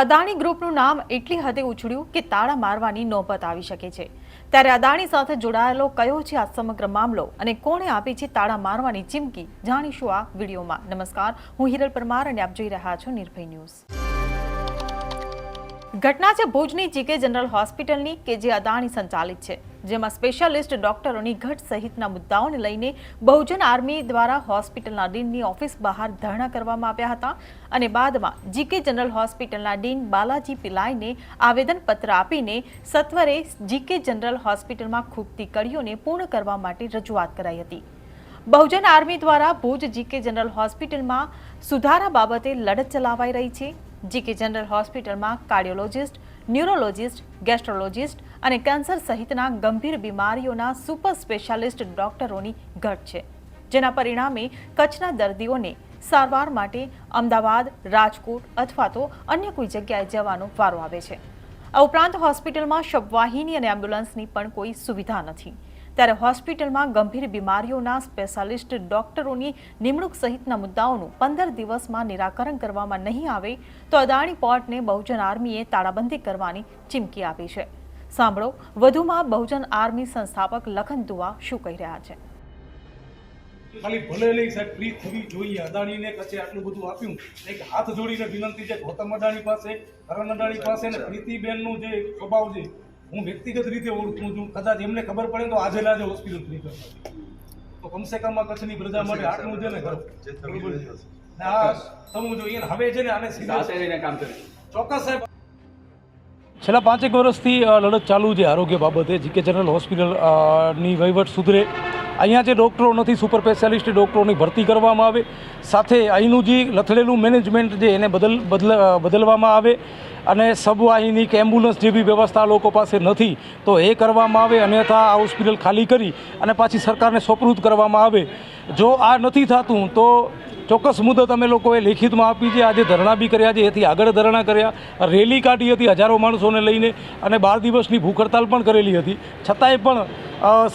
અદાણી ગ્રુપનું નામ એટલી હદે ઉછળ્યું કે તાળા મારવાની નોબત આવી શકે છે. ત્યારે અદાણી સાથે જોડાયેલો કયો છે આ સમગ્ર મામલો અને કોણે આપી છે તાળા મારવાની ચીમકી? જાણીશું આ વિડીયોમાં. નમસ્કાર, હું હિરલ પરમાર અને આપ જોઈ રહ્યા છો નિર્ભય ન્યૂઝ. ઘટના છે ભુજની જીકે જનરલ હોસ્પિટલની કે જે અદાણી સંચાલિત છે, જેમાં સ્પેશિયાલિસ્ટ ડોક્ટરોની ઘટ સહિતના મુદ્દાઓને લઈને બહુજન આર્મી દ્વારા હોસ્પિટલના ડીનની ઓફિસ બહાર ધરણા કરવામાં આવ્યા હતા અને બાદમાં જીકે જનરલ હોસ્પિટલના ડીન બાલાજી પિલાઈને આવેદનપત્ર આપીને સત્વરે જીકે જનરલ હોસ્પિટલમાં ખૂબતી કડીઓને પૂર્ણ કરવા માટે રજૂઆત કરાઈ હતી. બહુજન આર્મી દ્વારા ભુજ જીકે જનરલ હોસ્પિટલમાં સુધારા બાબતે લડત ચલાવાઈ રહી છે. જીકે જનરલ હોસ્પિટલમાં કાર્ડિયોલોજિસ્ટ, ન્યુરોલોજિસ્ટ, ગેસ્ટ્રોલોજિસ્ટ અને કેન્સર સહિતના ગંભીર બીમારીઓના સુપર સ્પેશિયાલિસ્ટ ડોક્ટરોની ઘટ છે, જેના પરિણામે કચ્છના દર્દીઓને સારવાર માટે અમદાવાદ, રાજકોટ અથવા તો અન્ય કોઈ જગ્યાએ જવાનો વારો આવે છે. આ ઉપરાંત હોસ્પિટલમાં શબવાહિની અને એમ્બ્યુલન્સની પણ કોઈ સુવિધા નથી. ત્યારે હોસ્પિટલમાં ગંભીર બીમારીઓના સ્પેશિયાલિસ્ટ ડોક્ટરોની નિમણૂક સહિતના મુદ્દાઓનું પંદર દિવસમાં નિરાકરણ કરવામાં નહીં આવે તો અદાણી પોર્ટને બહુજન આર્મીએ તાળાબંધી કરવાની ચીમકી આપી છે. સાંભળો વધુમાં બહુજન આર્મી સંસ્થાપક લખન દુવા શું કહી રહ્યા છે. ખાલી ભલે સાહેબ ફ્રી થવી જોઈએ. અદાણીને કચ્છે આટલું બધું આપ્યું? એક હાથ જોડીને વિનંતી છે ગૌતમ અદાણી પાસે કરણ અદાણી પાસે અને પ્રીતિબેનનું જે સ્વભાવ છે હું વ્યક્તિગત રીતે ઓળખું છું. કદાચ એમને ખબર પડે તો આજે લાજે હોસ્પિટલ ફ્રી કરશે તો કમસે કમ આ કચ્છની પ્રજા માટે આટલું છે? ને બરોબર છે. થવું જોઈએ હવે છે ને આને સીધા કામ કરે. ચોક્કસ સાહેબ. છેલ્લા પાંચેક વર્ષથી લડત ચાલુ છે આરોગ્ય બાબતે. જીકે જનરલ હોસ્પિટલની વહીવટ સુધરે અહીંયા જે ડૉક્ટરો નથી સુપર સ્પેશિયાલિસ્ટ ડૉક્ટરોની ભરતી કરવામાં આવે. સાથે અહીંનું જે લથડેલું મેનેજમેન્ટ જે એને બદલ બદલ બદલવામાં આવે. અને સબવાહિની કે એમ્બ્યુલન્સ જેવી વ્યવસ્થા લોકો પાસે નથી, તો એ કરવામાં આવે, અન્યથા આ હોસ્પિટલ ખાલી કરી અને પાછી સરકારને સોપૃત કરવામાં આવે. જો આ નથી થતું, તો ચોક્કસ મુદત અમે લોકોએ લેખિતમાં આપી છે. આજે ધરણા બી કર્યા છે, એથી આગળ ધરણા કર્યા. રેલી કાઢી હતી હજારો માણસોને લઈને અને બાર દિવસની ભૂખ હડતાલ પણ કરેલી હતી. છતાંય પણ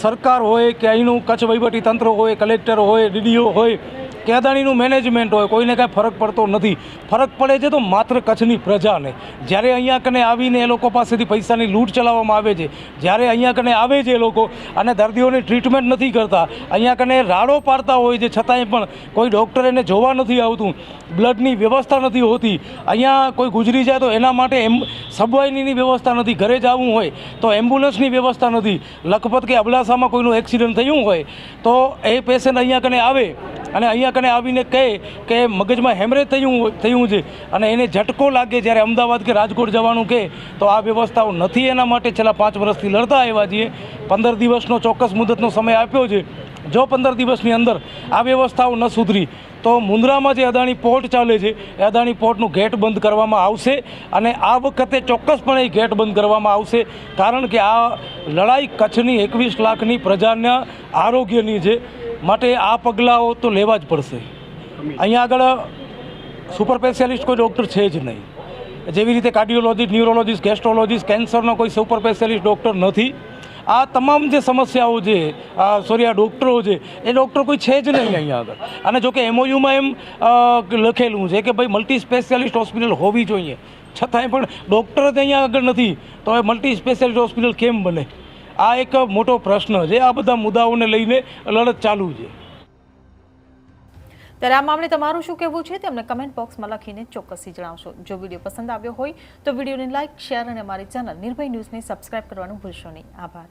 સરકાર હોય કે અહીંનું કચ્છ વહીવટી તંત્ર હોય, કલેક્ટર હોય, ડીડીઓ હોય કે અદાણીનું મેનેજમેન્ટ હોય, કોઈને કાંઈ ફરક પડતો નથી. ફરક પડે છે તો માત્ર કચ્છની પ્રજાને. જ્યારે અહીંયા કને આવીને એ લોકો પાસેથી પૈસાની લૂંટ ચલાવવામાં આવે છે, જ્યારે અહીંયા કને આવે છે એ લોકો અને દર્દીઓની ટ્રીટમેન્ટ નથી કરતા, અહીંયા કને રાડો પાડતા હોય છે, છતાંય પણ કોઈ ડૉક્ટર એને જોવા નથી આવતું, બ્લડની વ્યવસ્થા નથી હોતી. અહીંયા કોઈ ગુજરી જાય તો એના માટે એમ સબવાહિનીની વ્યવસ્થા નથી, ઘરે જવું હોય તો એમ્બ્યુલન્સની વ્યવસ્થા નથી. લખપત કે અબડાસામાં કોઈનું એક્સિડન્ટ થયું હોય તો એ પેશન્ટ અહીંયા કને આવે અને અહીંયા કને આવીને કહે કે મગજમાં હેમરેજ થયું થયું છે. અને એને ઝટકો લાગે જ્યારે અમદાવાદ કે રાજકોટ જવાનું કહે, તો આ વ્યવસ્થાઓ નથી એના માટે છેલ્લા પાંચ વર્ષથી લડતા આવ્યા છીએ. પંદર દિવસનો ચોક્કસ મુદતનો સમય આપ્યો છે. જો પંદર દિવસની અંદર આ વ્યવસ્થાઓ ન સુધરી, તો મુન્દ્રામાં જે અદાણી પોર્ટ ચાલે છે, એ અદાણી પોર્ટનું ગેટ બંધ કરવામાં આવશે અને આ વખતે ચોક્કસપણે એ ગેટ બંધ કરવામાં આવશે. કારણ કે આ લડાઈ કચ્છની એકવીસ લાખની પ્રજાના આરોગ્યની છે. માટે આ પગલાઓ તો લેવા જ પડશે. અહીંયા આગળ સુપર સ્પેશિયાલિસ્ટ કોઈ ડૉક્ટર છે જ નહીં. જેવી રીતે કાર્ડિયોલોજી ન્યુરોલોજીસ્ટ, ગેસ્ટ્રોલોજીસ્ટ, કેન્સરનો કોઈ સુપર સ્પેશિયાલિસ્ટ ડૉક્ટર નથી. આ તમામ જે સમસ્યાઓ છે આ સોરી, આ ડૉક્ટરો છે એ ડૉક્ટર કોઈ છે જ નહીં અહીંયા આગળ. અને જોકે એમઓયુમાં એમ લખેલું છે કે ભાઈ મલ્ટી સ્પેશિયાલિસ્ટ હોસ્પિટલ હોવી જોઈએ. છતાંય પણ ડૉક્ટર જ અહીંયા આગળ નથી. તો હવે મલ્ટી સ્પેશિયાલિસ્ટ હોસ્પિટલ કેમ બને? આ એક મોટો પ્રશ્ન છે. આ બધા મુદ્દાઓને લઈને લડત ચાલુ છે. ત્યારે આ મામલે તમારું શું કહેવું છે તે અમને કમેન્ટ બોક્સમાં લખીને ચોક્કસથી જણાવશો. જો વીડિયો પસંદ આવ્યો હોય તો વિડીયોને લાઇક શેર અને અમારી ચેનલ નિર્ભય ન્યૂઝને સબસ્ક્રાઇબ કરવાનું ભૂલશો નહીં. આભાર.